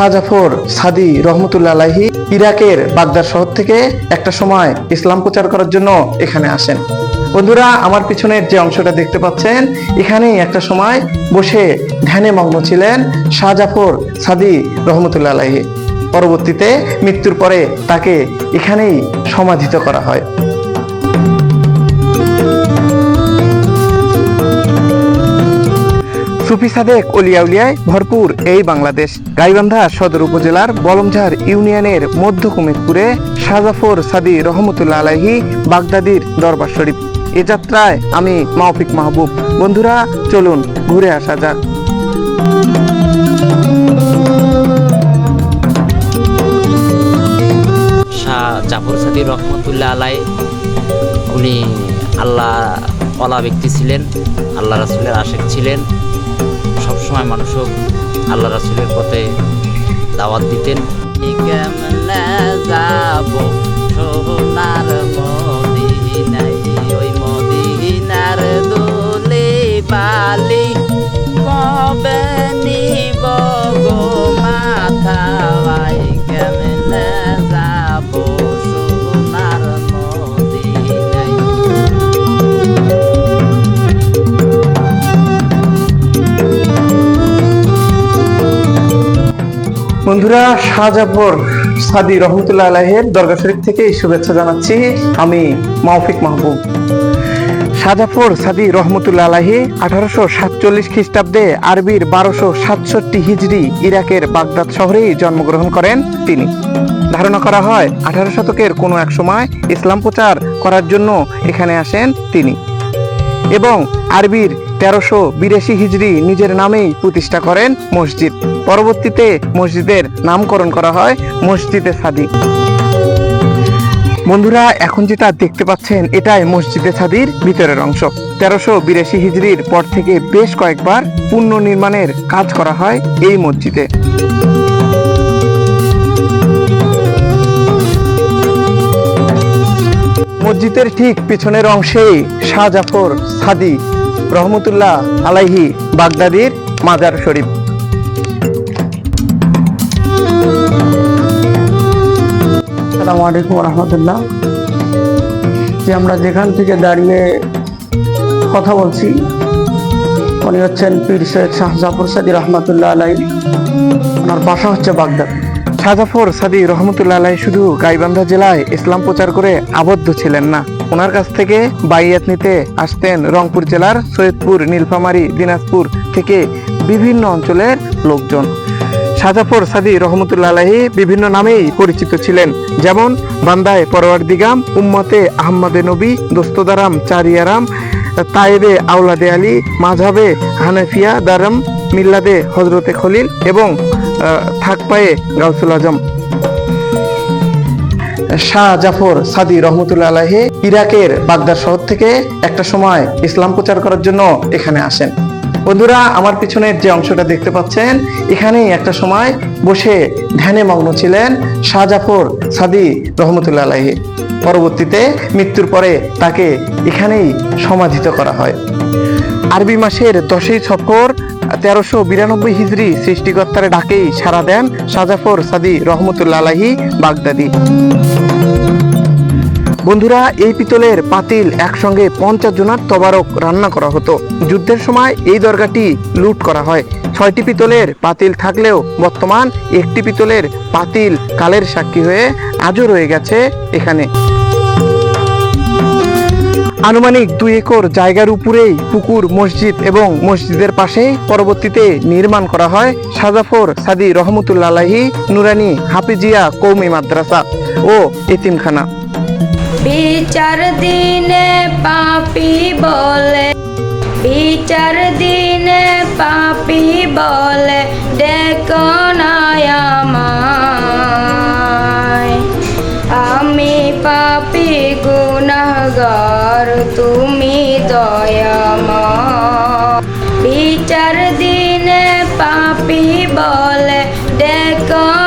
শাহজাফর সাদি রহমতুল্লাহ আলাহি ইরাকের বাগদাদ শহর থেকে একটা সময় ইসলাম প্রচার করার জন্য এখানে আসেন। বন্ধুরা, আমার পিছনের যে অংশটা দেখতে পাচ্ছেন, এখানেই একটা সময় বসে ধ্যানে মগ্ন ছিলেন শাহজাফর সাদি রহমতুল্লা আলাহি পরবর্তীতে মৃত্যুর পরে তাকে এখানেই সমাধিত করা হয়। সুফি সাদেক অলিয়াউলিয়ায় ভরপুর এই বাংলাদেশ। গাইবান্ধা সদর উপজেলার বলমঝাড় ইউনিয়নের মধ্য কুমিরপুরে শাহজাফর সাদি রহমতুল্লাহ আলাহি বাগদাদির দরবার শরীফ। এ যাত্রায় আমি মাহফিক মাহবুব। বন্ধুরা, চলুন ঘুরে আসা যাক। শাহ জাফর সাদি রহমতুল্লাহ আলাই, উনি আল্লাহ ওলা ব্যক্তি ছিলেন, আল্লাহ রাসুলের আশেক ছিলেন। সবসময় মানুষও আল্লাহ রাসুলের পথে দাওয়াত দিতেন। বালি কবে নিব গো মাথায় বন্ধুরা, শাহজাফর সাদি রহমতুল্লাহ আলাহের দরগা শরীফ থেকে শুভেচ্ছা জানাচ্ছি আমি মাহফিক মাহবুব। শাহজাফর সাদি রহমতুল্লাহ আলাহি আঠারোশো সাতচল্লিশ খ্রিস্টাব্দে আরবির বারোশো সাতষট্টি হিজড়ি ইরাকের বাগদাদ শহরেই জন্মগ্রহণ করেন তিনি। ধারণা করা হয়, আঠারো শতকের কোনো এক সময় ইসলাম প্রচার করার জন্য এখানে আসেন তিনি। এবং আরবির তেরোশো বিরাশি হিজড়ি নিজের নামেই প্রতিষ্ঠা করেন মসজিদ। পরবর্তীতে মসজিদের নামকরণ করা হয় মসজিদে সাদি বন্ধুরা, এখন যেটা দেখতে পাচ্ছেন, এটাই মসজিদে সাদির ভিতরের অংশ। তেরোশো বিরাশি হিজড়ির পর থেকে বেশ কয়েকবার পুনর্নির্মাণের কাজ করা হয় এই মসজিদে। মসজিদের ঠিক পিছনের অংশেই শাহজাফর সাদি রহমতুল্লাহ আলাইহি বাগদাদির মাজার শরীফ। আসসালামু আলাইকুম রহমতুল্লাহ যে আমরা যেখান থেকে দাঁড়িয়ে কথা বলছি, উনি হচ্ছেন পীর সৈয়দ শাহ জাফর সাদি রহমতুল্লাহ আলাই ওনার বাসা হচ্ছে বাগদাদ। শাহজাফর সাদি রহমতুল্লাহ শুধু গাইবান্ধা জেলায় ইসলাম প্রচার করে আবদ্ধ ছিলেন না। ওনার কাছ থেকে বাইয়াত নিতে আসতেন রংপুর জেলার সৈয়দপুর, নীলফামারী, দিনাজপুর থেকে বিভিন্ন অঞ্চলের লোকজন। শাহজাফর সাদি রহমতুল্লাহ বিভিন্ন নামেই পরিচিত ছিলেন। যেমন বান্দায় পরওয়ার দিগাম, উম্মতে আহম্মদে নবী, দোস্তদারাম, চারিয়ারাম, তায়েবে আউলাদে আলী মাঝাবে হানাফিয়া, দারাম, মিল্লাদে হজরতে খলিল এবং আহ, থাকপায়ে গাউসুল আজম। শাহ জাফর সাদি রহমতুল্লাহ আলাহি ইরাকের বাগদাদ শহর থেকে একটা সময় ইসলাম প্রচার করার জন্য এখানে আসেন। বন্ধুরা আমার পিছনের যে অংশটা দেখতে পাচ্ছেন এখানেই একটা সময় বসে ধ্যানে মগ্ন ছিলেন শাহ জাফর সাদি রহমতুল্লাহ আলাহি পরবর্তীতে মৃত্যুর পরে তাকে এখানেই সমাধিত করা হয়। আরবি মাসের দশই সফর তেরোশো বিরানব্বই হিজড়ি সৃষ্টিকর্তার ডাকেই সাড়া দেন শাহজাফর সাদি রহমতুল্লাহ আলাহি বাগদাদি। বন্ধুরা, এই পিতলের পাতিল একসঙ্গে পঞ্চাশ জনার তবারক রান্না করা হতো। যুদ্ধের সময় এই দরগাটি লুট করা হয়। ছয়টি পিতলের পাতিল থাকলেও বর্তমান একটি পিতলের পাতিল কালের সাক্ষী হয়ে আজও রয়ে গেছে এখানে। আনুমানিক দুই একর জায়গার উপরেই পুকুর, মসজিদ এবং মসজিদের পাশে পরবর্তীতে নির্মাণ করা হয় সাজাফর সাদি রহমতুল্লাহ নুরানি হাফিজিয়া কৌমি মাদ্রাসা ও এতিমখানা। বিচার দিনে পাপি বলে, বিচার দিনে পাপি বলে আমার তুমি দয়াময়। বিচার দিনে পাপি বলে ডেকা